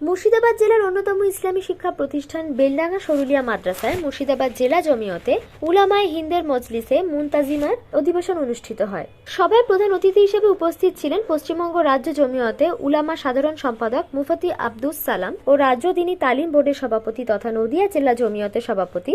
মুর্শিদাবাদ জেলার অন্যতম ইসলামী শিক্ষা প্রতিষ্ঠান বেলডাঙ্গা সরুলিয়া মাদ্রাসায় মুর্শিদাবাদ জেলা জমিয়তে উলামায় হিন্দের মজলিসে মুনতাজিমার অধিবেশন অনুষ্ঠিত হয়। সভায় প্রধান অতিথি হিসেবে উপস্থিত ছিলেন পশ্চিমবঙ্গ রাজ্য জমিয়তে উলামা সাধারণ সম্পাদক মুফতি আব্দুস সালাম ও রাজ্য দিনী তালিম বোর্ডের সভাপতি তথা নদিয়া জেলা জমিয়তের সভাপতি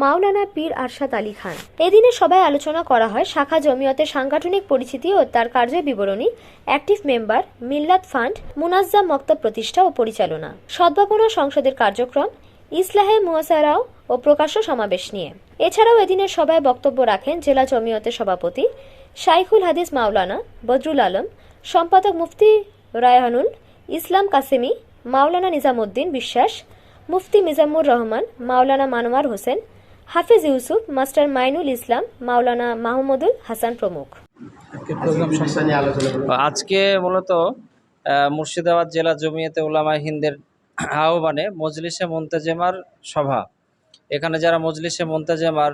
মাওলানা পীর আরশাদ আলী খান। এদিনে সভায় আলোচনা করা হয় শাখা জমিয়তের সাংগঠনিক পরিচিতি ও তার কার্য বিবরণী, অ্যাক্টিভ মেম্বার, মিল্লাত ফান্ড, মুনাজ্জা মক্তব প্রতিষ্ঠা ও পরিচালনা, সদ্ভাবনা সংসদের কার্যক্রম, ইসলাহে মুয়াসারাও ও প্রকাশ্য সমাবেশ নিয়ে। এছাড়াও এদিনের সভায় বক্তব্য রাখেন জেলা জমিয়তের সভাপতি শাইখুল হাদিস মাওলানা বদরুল আলম, সম্পাদক মুফতি রায়হানুল ইসলাম কাসেমি, মাওলানা নিজামুদ্দিন বিশ্বাস, মুফতি মিজামুর রহমান, মাওলানা মানোয়ার হোসেন হাফিজ ইউসুফ মাস্টার মাইনুল ইসলাম মাওলানা মাহমুদুল হাসান প্রমুখ। আজকে মূলত মুর্শিদাবাদ জেলা জমিয়তে উলামা হিন্দের আহ্বানে মজলিসে মোন্তাজেমার সভা। এখানে যারা মজলিসে মোন্তাজেমার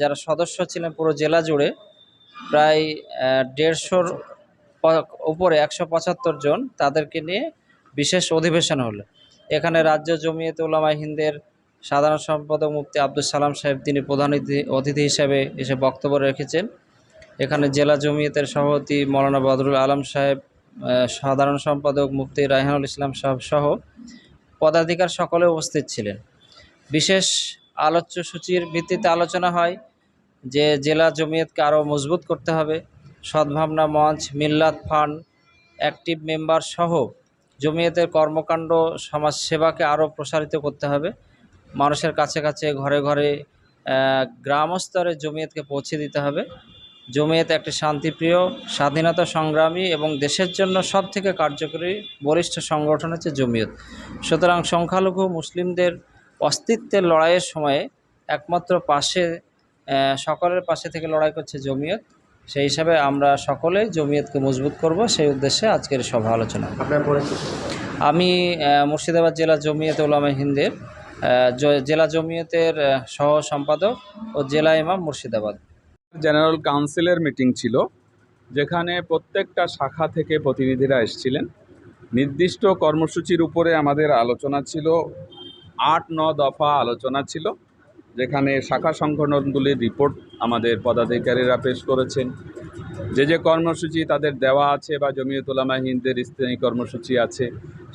যারা সদস্য ছিলেন পুরো জেলা জুড়ে প্রায় দেড়শোর উপরে একশো পঁচাত্তর জন তাদেরকে নিয়ে বিশেষ অধিবেশন হলো। এখানে রাজ্য জমিয়তে উলামা হিন্দের সাধারণ সম্পাদক মুফতি আব্দুল সালাম সাহেব তিনি প্রধান অতিথি- হিসেবে এসে বক্তব্য রেখেছেন। এখানে জেলা জমিয়তের সভাপতি মৌলানা বদরুল আলম সাহেব সাধারণ সম্পাদক মুফতি রায়হানুল ইসলাম সাহেব সহ পদাধিকার সকলে উপস্থিত ছিলেন। বিশেষ আলোচ্য সূচির ভিত্তিতে আলোচনা হয় যে জেলা জমিয়তকে আরও মজবুত করতে হবে। সদ্ভাবনা মঞ্চ, মিল্লাত ফান্ড, অ্যাক্টিভ মেম্বার সহ জমিয়তের কর্মকাণ্ড সমাজ সেবাকে আরও প্রসারিত করতে হবে। মানুষের কাছে কাছে ঘরে ঘরে আহ, গ্রাম স্তরে জমিয়তকে পৌঁছে দিতে হবে। জমিয়ত একটি শান্তিপ্রিয় স্বাধীনতা সংগ্রামী এবং দেশের জন্য সব থেকে কার্যকরী বরিষ্ঠ সংগঠন হচ্ছে জমিয়ত। সুতরাং সংখ্যালঘু মুসলিমদের অস্তিত্বের লড়াইয়ের সময়ে একমাত্র পাশে সকলের পাশে থেকে লড়াই করছে জমিয়ত। সেই হিসাবে আমরা সকলে জমিয়তকে মজবুত করব। সেই উদ্দেশ্যে আজকের সভা আলোচনা। আমি মুর্শিদাবাদ জেলা জমিয়ত উলামা হিন্দের। জেলা জমিয়তের সহ সম্পাদক ও জেলা ইমাম মুর্শিদাবাদ। জেনারেল কাউন্সিলের মিটিং ছিল, যেখানে প্রত্যেকটা শাখা থেকে প্রতিনিধিরা এসেছিলেন। নির্দিষ্ট কর্মসূচির উপরে আমাদের আলোচনা ছিল, আট, ন দফা আলোচনা ছিল, যেখানে শাখা সংগঠনগুলির রিপোর্ট আমাদের পদাধিকারীরা পেশ করেছেন। যে যে কর্মসূচি তাদের দেওয়া আছে বা জমিয়ত উলামা হিন্দের স্থায়ী কর্মসূচি আছে,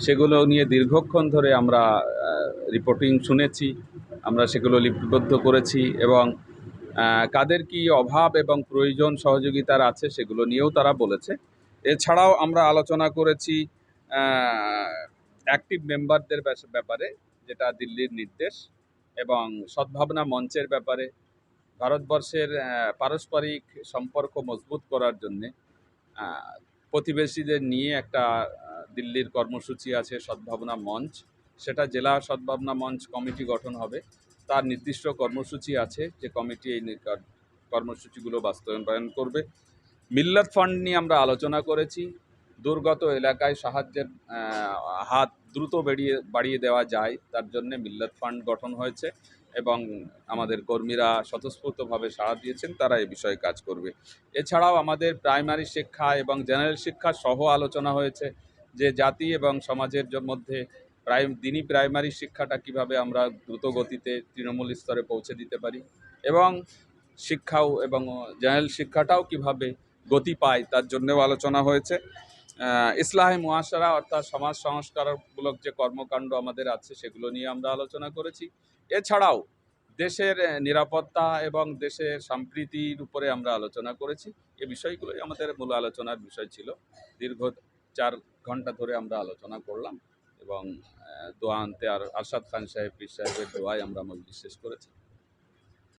সেগুলো নিয়ে দীর্ঘক্ষণ ধরে আমরা রিপোর্টিং শুনেছি, আমরা সেগুলো লিপিবদ্ধ করেছি এবং কাদের কি অভাব এবং প্রয়োজন সহযোগিতার আছে সেগুলো নিয়েও তারা বলেছে। এছাড়াও আমরা আলোচনা করেছি অ্যাক্টিভ মেম্বারদের ব্যাপারে, যেটা দিল্লির নির্দেশ এবং সদ্ভাবনা মঞ্চের ব্যাপারে। ভারতবর্ষের পারস্পরিক সম্পর্ক মজবুত করার জন্যে প্রতিবেশীদের নিয়ে একটা দিল্লির কর্মসূচি আছে, সদ্ভাবনা মঞ্চ। সেটা জেলা সদ্ভাবনা মঞ্চ কমিটি গঠন হবে। তার নির্দিষ্ট কর্মসূচি আছে, যে কমিটি এই কর্মসূচিগুলো বাস্তবায়ন করবে। মিল্লাত ফান্ড নিয়ে আমরা আলোচনা করেছি। দুর্গত এলাকায় সাহায্যের হাত দ্রুত বেরিয়ে বাড়িয়ে দেওয়া যায়। তার জন্য মিল্লাত ফান্ড গঠন হয়েছে। এবং আমাদের কর্মীরা স্বতঃস্ফূর্তভাবে সাড়া দিয়েছেন, তারা এই বিষয়ে কাজ করবে। এছাড়াও আমাদের প্রাইমারি শিক্ষা এবং জেনারেল শিক্ষা সহ আলোচনা হয়েছে যে জাতি এবং সমাজের মধ্যে প্রাইম, দিনই প্রাইমারি শিক্ষাটা কীভাবে আমরা দ্রুত গতিতে তৃণমূল স্তরে পৌঁছে দিতে পারি এবং শিক্ষাও এবং জেনারেল শিক্ষাটাও কীভাবে গতি পায় তার জন্যেও আলোচনা হয়েছে। ইসলাহে মুহাসারা অর্থাৎ সমাজ সংস্কারমূলক যে কর্মকাণ্ড আমাদের আছে সেগুলো নিয়ে আমরা আলোচনা করেছি। এছাড়াও দেশের নিরাপত্তা এবং দেশের সম্প্রীতির উপরে আমরা আলোচনা করেছি। এ বিষয়গুলোই আমাদের মূল আলোচনার বিষয় ছিল। দীর্ঘ চার ঘণ্টা ধরে আমরা আলোচনা করলাম এবং দোয়া আনতে আর আরশাদ খান সাহেব, পীর সাহেবের দোয়ায় আমরা মজলিস শেষ করেছি।